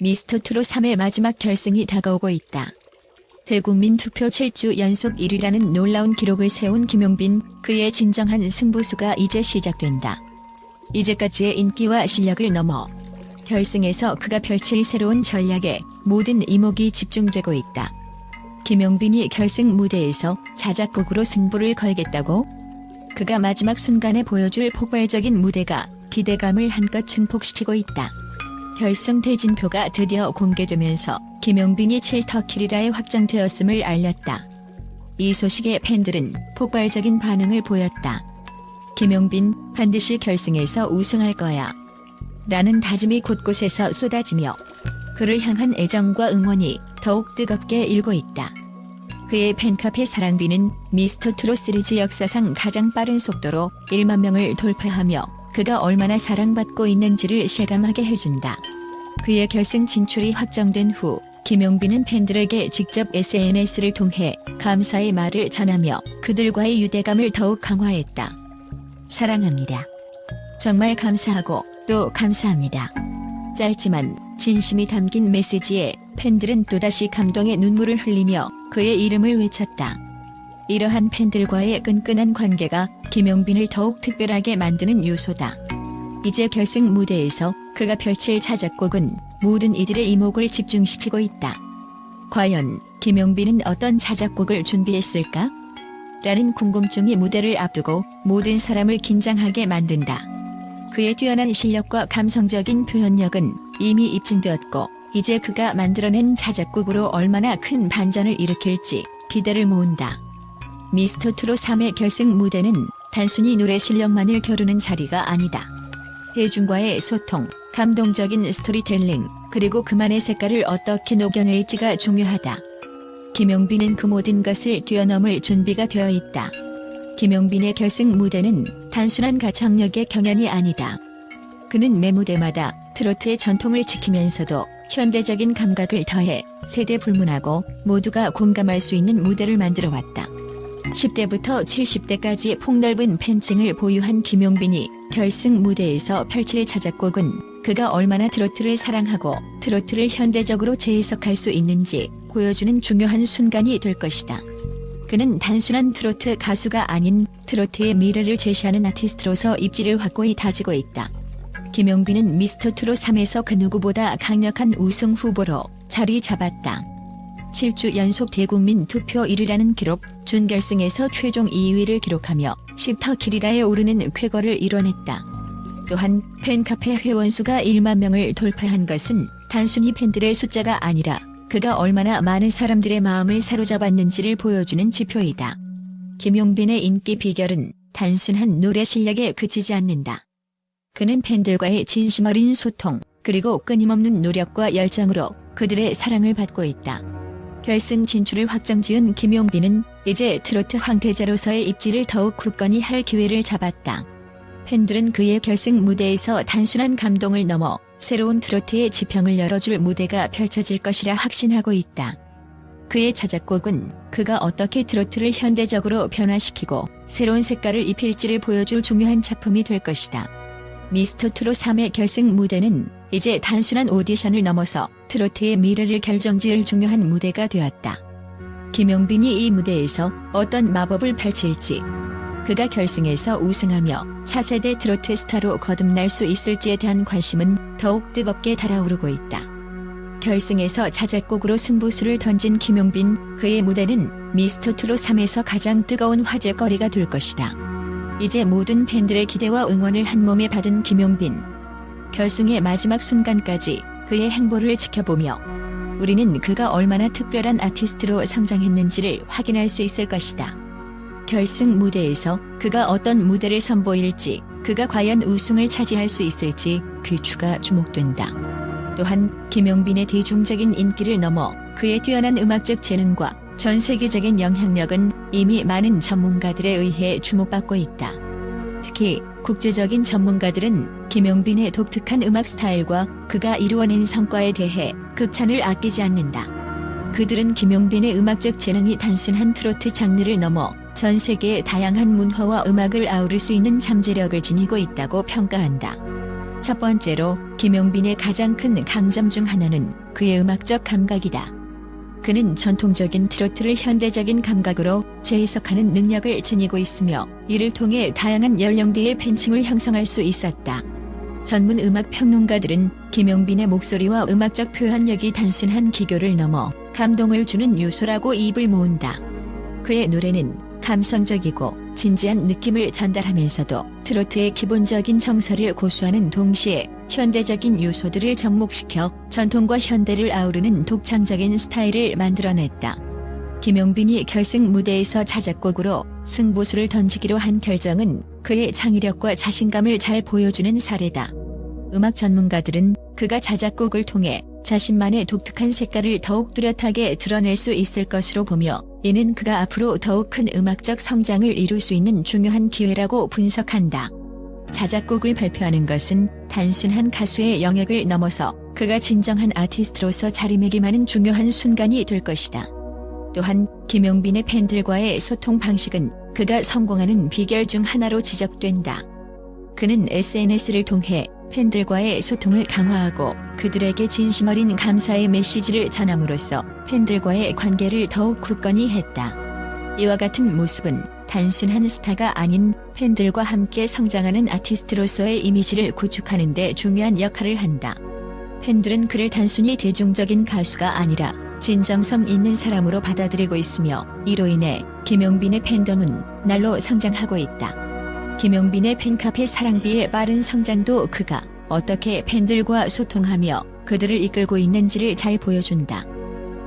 미스터 트롯 3의 마지막 결승이 다가오고 있다. 대국민 투표 7주 연속 1위라는 놀라운 기록을 세운 김용빈, 그의 진정한 승부수가 이제 시작된다. 이제까지의 인기와 실력을 넘어 결승에서 그가 펼칠 새로운 전략에 모든 이목이 집중되고 있다. 김용빈이 결승 무대에서 자작곡으로 승부를 걸겠다고? 그가 마지막 순간에 보여줄 폭발적인 무대가 기대감을 한껏 증폭시키고 있다. 결승 대진표가 드디어 공개되면서 김용빈이 7터킬이라에 확정되었음을 알렸다. 이 소식에 팬들은 폭발적인 반응을 보였다. 김용빈 반드시 결승에서 우승할 거야. 라는 다짐이 곳곳에서 쏟아지며 그를 향한 애정과 응원이 더욱 뜨겁게 일고 있다. 그의 팬카페 사랑비는 미스터 트롯 시리즈 역사상 가장 빠른 속도로 1만 명을 돌파하며 그가 얼마나 사랑받고 있는지를 실감하게 해준다. 그의 결승 진출이 확정된 후 김용빈은 팬들에게 직접 SNS를 통해 감사의 말을 전하며 그들과의 유대감을 더욱 강화했다. 사랑합니다. 정말 감사하고 또 감사합니다. 짧지만 진심이 담긴 메시지에 팬들은 또다시 감동의 눈물을 흘리며 그의 이름을 외쳤다. 이러한 팬들과의 끈끈한 관계가 김용빈을 더욱 특별하게 만드는 요소다. 이제 결승 무대에서 그가 펼칠 자작곡은 모든 이들의 이목을 집중시키고 있다. 과연 김용빈은 어떤 자작곡을 준비했을까? 라는 궁금증이 무대를 앞두고 모든 사람을 긴장하게 만든다. 그의 뛰어난 실력과 감성적인 표현력은 이미 입증되었고 이제 그가 만들어낸 자작곡으로 얼마나 큰 반전을 일으킬지 기대를 모은다. 미스터 트롯 3의 결승 무대는 단순히 노래 실력만을 겨루는 자리가 아니다. 대중과의 소통, 감동적인 스토리텔링, 그리고 그만의 색깔을 어떻게 녹여낼지가 중요하다. 김용빈은 그 모든 것을 뛰어넘을 준비가 되어 있다. 김용빈의 결승 무대는 단순한 가창력의 경연이 아니다. 그는 매 무대마다 트로트의 전통을 지키면서도 현대적인 감각을 더해 세대 불문하고 모두가 공감할 수 있는 무대를 만들어 왔다. 10대부터 70대까지 폭넓은 팬층을 보유한 김용빈이 결승 무대에서 펼칠 자작곡은 그가 얼마나 트로트를 사랑하고 트로트를 현대적으로 재해석할 수 있는지 보여주는 중요한 순간이 될 것이다. 그는 단순한 트로트 가수가 아닌 트로트의 미래를 제시하는 아티스트로서 입지를 확고히 다지고 있다. 김용빈은 미스터 트롯 3에서 그 누구보다 강력한 우승 후보로 자리 잡았다. 7주 연속 대국민 투표 1위라는 기록, 준결승에서 최종 2위를 기록하며 10터킬이라에 오르는 쾌거를 이뤄냈다. 또한 팬카페 회원수가 1만 명을 돌파한 것은 단순히 팬들의 숫자가 아니라 그가 얼마나 많은 사람들의 마음을 사로잡았는지를 보여주는 지표이다. 김용빈의 인기 비결은 단순한 노래 실력에 그치지 않는다. 그는 팬들과의 진심 어린 소통, 그리고 끊임없는 노력과 열정으로 그들의 사랑을 받고 있다. 결승 진출을 확정지은 김용빈은 이제 트로트 황태자로서의 입지를 더욱 굳건히 할 기회를 잡았다. 팬들은 그의 결승 무대에서 단순한 감동을 넘어 새로운 트로트의 지평을 열어줄 무대가 펼쳐질 것이라 확신하고 있다. 그의 자작곡은 그가 어떻게 트로트를 현대적으로 변화시키고 새로운 색깔을 입힐지를 보여줄 중요한 작품이 될 것이다. 미스터 트롯 3의 결승 무대는 이제 단순한 오디션을 넘어서 트로트의 미래를 결정지을 중요한 무대가 되었다. 김용빈이 이 무대에서 어떤 마법을 펼칠지, 그가 결승에서 우승하며 차세대 트로트 스타로 거듭날 수 있을지에 대한 관심은 더욱 뜨겁게 달아오르고 있다. 결승에서 자작곡으로 승부수를 던진 김용빈, 그의 무대는 미스터 트롯 3에서 가장 뜨거운 화제거리가 될 것이다. 이제 모든 팬들의 기대와 응원을 한 몸에 받은 김용빈. 결승의 마지막 순간까지 그의 행보를 지켜보며 우리는 그가 얼마나 특별한 아티스트로 성장했는지를 확인할 수 있을 것이다. 결승 무대에서 그가 어떤 무대를 선보일지, 그가 과연 우승을 차지할 수 있을지 귀추가 주목된다. 또한 김용빈의 대중적인 인기를 넘어 그의 뛰어난 음악적 재능과 전 세계적인 영향력은 이미 많은 전문가들에 의해 주목받고 있다. 특히 국제적인 전문가들은 김용빈의 독특한 음악 스타일과 그가 이루어낸 성과에 대해 극찬을 아끼지 않는다. 그들은 김용빈의 음악적 재능이 단순한 트로트 장르를 넘어 전 세계의 다양한 문화와 음악을 아우를 수 있는 잠재력을 지니고 있다고 평가한다. 첫 번째로 김용빈의 가장 큰 강점 중 하나는 그의 음악적 감각이다. 그는 전통적인 트로트를 현대적인 감각으로 재해석하는 능력을 지니고 있으며 이를 통해 다양한 연령대의 팬층을 형성할 수 있었다. 전문 음악 평론가들은 김용빈의 목소리와 음악적 표현력이 단순한 기교를 넘어 감동을 주는 요소라고 입을 모은다. 그의 노래는 감성적이고 진지한 느낌을 전달하면서도 트로트의 기본적인 정서를 고수하는 동시에 현대적인 요소들을 접목시켜 전통과 현대를 아우르는 독창적인 스타일을 만들어냈다. 김용빈이 결승 무대에서 자작곡으로 승부수를 던지기로 한 결정은 그의 창의력과 자신감을 잘 보여주는 사례다. 음악 전문가들은 그가 자작곡을 통해 자신만의 독특한 색깔을 더욱 뚜렷하게 드러낼 수 있을 것으로 보며 이는 그가 앞으로 더욱 큰 음악적 성장을 이룰 수 있는 중요한 기회라고 분석한다. 자작곡을 발표하는 것은 단순한 가수의 영역을 넘어서 그가 진정한 아티스트로서 자리매김하는 중요한 순간이 될 것이다. 또한 김용빈의 팬들과의 소통 방식은 그가 성공하는 비결 중 하나로 지적된다. 그는 SNS를 통해 팬들과의 소통을 강화하고 그들에게 진심 어린 감사의 메시지를 전함으로써 팬들과의 관계를 더욱 굳건히 했다. 이와 같은 모습은 단순한 스타가 아닌 팬들과 함께 성장하는 아티스트로서의 이미지를 구축하는 데 중요한 역할을 한다. 팬들은 그를 단순히 대중적인 가수가 아니라 진정성 있는 사람으로 받아들이고 있으며 이로 인해 김용빈의 팬덤은 날로 성장하고 있다. 김용빈의 팬카페 사랑비의 빠른 성장도 그가 어떻게 팬들과 소통하며 그들을 이끌고 있는지를 잘 보여준다.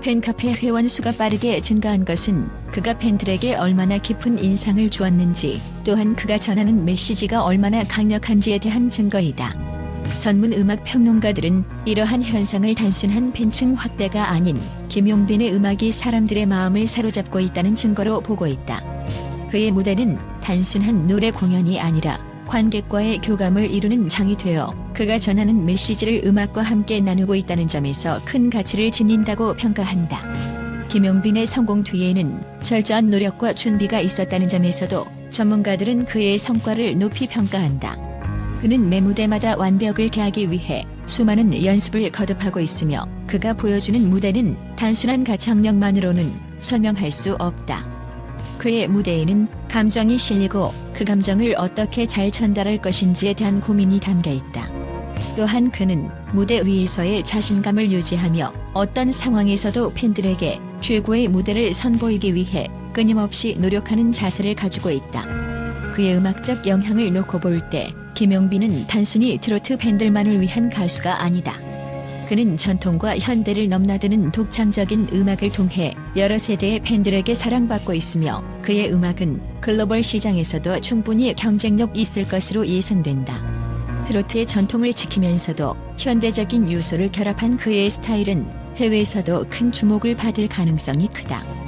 팬카페 회원 수가 빠르게 증가한 것은 그가 팬들에게 얼마나 깊은 인상을 주었는지 또한 그가 전하는 메시지가 얼마나 강력한지에 대한 증거이다. 전문 음악 평론가들은 이러한 현상을 단순한 팬층 확대가 아닌 김용빈의 음악이 사람들의 마음을 사로잡고 있다는 증거로 보고 있다. 그의 무대는 단순한 노래 공연이 아니라 관객과의 교감을 이루는 장이 되어 그가 전하는 메시지를 음악과 함께 나누고 있다는 점에서 큰 가치를 지닌다고 평가한다. 김용빈의 성공 뒤에는 철저한 노력과 준비가 있었다는 점에서도 전문가들은 그의 성과를 높이 평가한다. 그는 매 무대마다 완벽을 개하기 위해 수많은 연습을 거듭하고 있으며 그가 보여주는 무대는 단순한 가창력만으로는 설명할 수 없다. 그의 무대에는 감정이 실리고 그 감정을 어떻게 잘 전달할 것인지에 대한 고민이 담겨 있다. 또한 그는 무대 위에서의 자신감을 유지하며 어떤 상황에서도 팬들에게 최고의 무대를 선보이기 위해 끊임없이 노력하는 자세를 가지고 있다. 그의 음악적 영향을 놓고 볼 때 김용빈은 단순히 트로트 팬들만을 위한 가수가 아니다. 그는 전통과 현대를 넘나드는 독창적인 음악을 통해 여러 세대의 팬들에게 사랑받고 있으며 그의 음악은 글로벌 시장에서도 충분히 경쟁력 있을 것으로 예상된다. 트로트의 전통을 지키면서도 현대적인 요소를 결합한 그의 스타일은 해외에서도 큰 주목을 받을 가능성이 크다.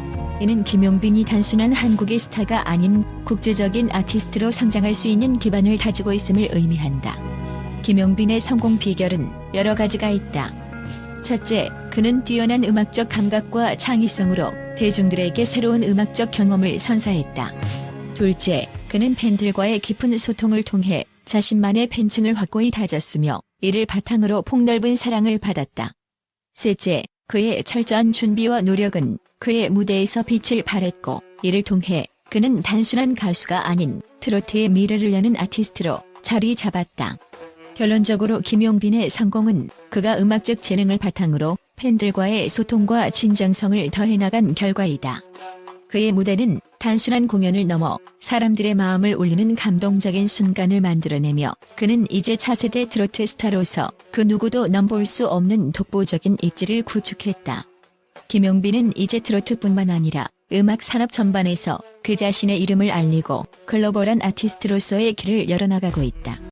이는 김용빈이 단순한 한국의 스타가 아닌 국제적인 아티스트로 성장할 수 있는 기반을 다지고 있음을 의미한다. 김용빈의 성공 비결은 여러 가지가 있다. 첫째, 그는 뛰어난 음악적 감각과 창의성으로 대중들에게 새로운 음악적 경험을 선사했다. 둘째, 그는 팬들과의 깊은 소통을 통해 자신만의 팬층을 확고히 다졌으며 이를 바탕으로 폭넓은 사랑을 받았다. 셋째, 그의 철저한 준비와 노력은 그의 무대에서 빛을 발했고 이를 통해 그는 단순한 가수가 아닌 트로트의 미래를 여는 아티스트로 자리 잡았다. 결론적으로 김용빈의 성공은 그가 음악적 재능을 바탕으로 팬들과의 소통과 진정성을 더해나간 결과이다. 그의 무대는 단순한 공연을 넘어 사람들의 마음을 울리는 감동적인 순간을 만들어내며 그는 이제 차세대 트로트 스타로서 그 누구도 넘볼 수 없는 독보적인 입지를 구축했다. 김용빈은 이제 트로트뿐만 아니라 음악 산업 전반에서 그 자신의 이름을 알리고 글로벌한 아티스트로서의 길을 열어나가고 있다.